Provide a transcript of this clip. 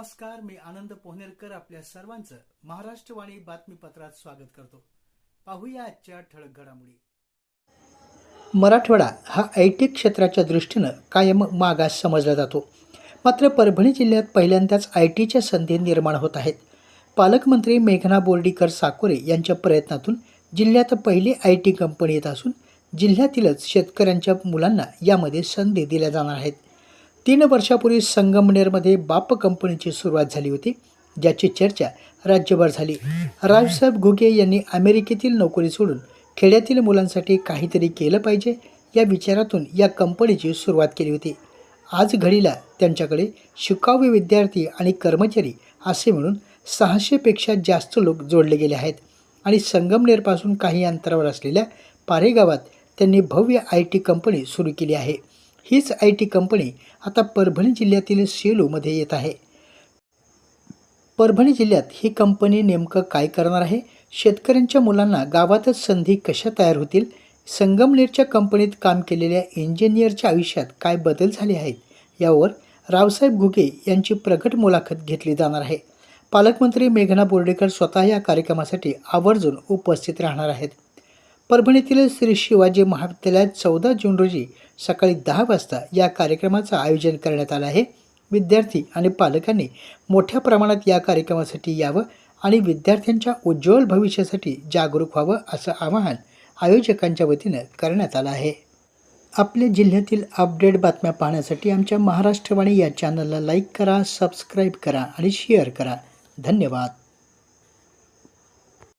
नमस्कार मी आनंद पोहनेरकर आपल्या सर्वांचं महाराष्ट्रवाणी बातमीपत्रात स्वागत करतो. पाहूया आजच्या ठळक घडामोडी. मराठवाडा हा आय टी क्षेत्राच्या दृष्टीनं कायम मागास समजला जातो. मात्र परभणी जिल्ह्यात पहिल्यांदाच आय टीच्या संधी निर्माण होत आहेत. पालकमंत्री मेघना बोर्डीकर साकोरे यांच्या प्रयत्नातून जिल्ह्यात पहिली आय टी कंपनी येत असून जिल्ह्यातीलच शेतकऱ्यांच्या मुलांना यामध्ये संधी दिल्या जाणार आहेत. तीन वर्षापूर्वी संगमनेरमध्ये बाप कंपनीची सुरुवात झाली होती ज्याची चर्चा राज्यभर झाली. राजसाहेब घुगे यांनी अमेरिकेतील नोकरी सोडून खेड्यातील मुलांसाठी काहीतरी केलं पाहिजे या विचारातून या कंपनीची सुरुवात केली होती. आज घडीला त्यांच्याकडे शिकावे विद्यार्थी आणि कर्मचारी असे म्हणून सहाशेपेक्षा जास्त लोक जोडले गेले आहेत आणि संगमनेरपासून काही अंतरावर असलेल्या पारेगावात त्यांनी भव्य आय टी कंपनी सुरू केली आहे. हीच आय टी कंपनी आता परभणी जिल्ह्यातील सेलूमध्ये येत आहे. परभणी जिल्ह्यात ही कंपनी नेमकं काय करणार आहे? शेतकऱ्यांच्या मुलांना गावातच संधी कशा तयार होतील? संगमनेरच्या कंपनीत काम केलेल्या इंजिनियरच्या आयुष्यात काय बदल झाले आहेत? यावर रावसाहेब घुगे यांची प्रगट मुलाखत घेतली जाणार आहे. पालकमंत्री मेघना बोर्डेकर स्वतः या कार्यक्रमासाठी आवर्जून उपस्थित राहणार आहेत. परभणीतील श्री शिवाजी महाविद्यालयात चौदा जून रोजी सकाळी दहा वाजता या कार्यक्रमाचं आयोजन करण्यात आलं आहे. विद्यार्थी आणि पालकांनी मोठ्या प्रमाणात या कार्यक्रमासाठी यावं आणि विद्यार्थ्यांच्या उज्ज्वल भविष्यासाठी जागरूक व्हावं असं आवाहन आयोजकांच्या वतीनं करण्यात आलं आहे. आपल्या जिल्ह्यातील अपडेट बातम्या पाहण्यासाठी आमच्या महाराष्ट्रवाणी या चॅनलला लाईक करा सबस्क्राईब करा आणि शेअर करा. धन्यवाद.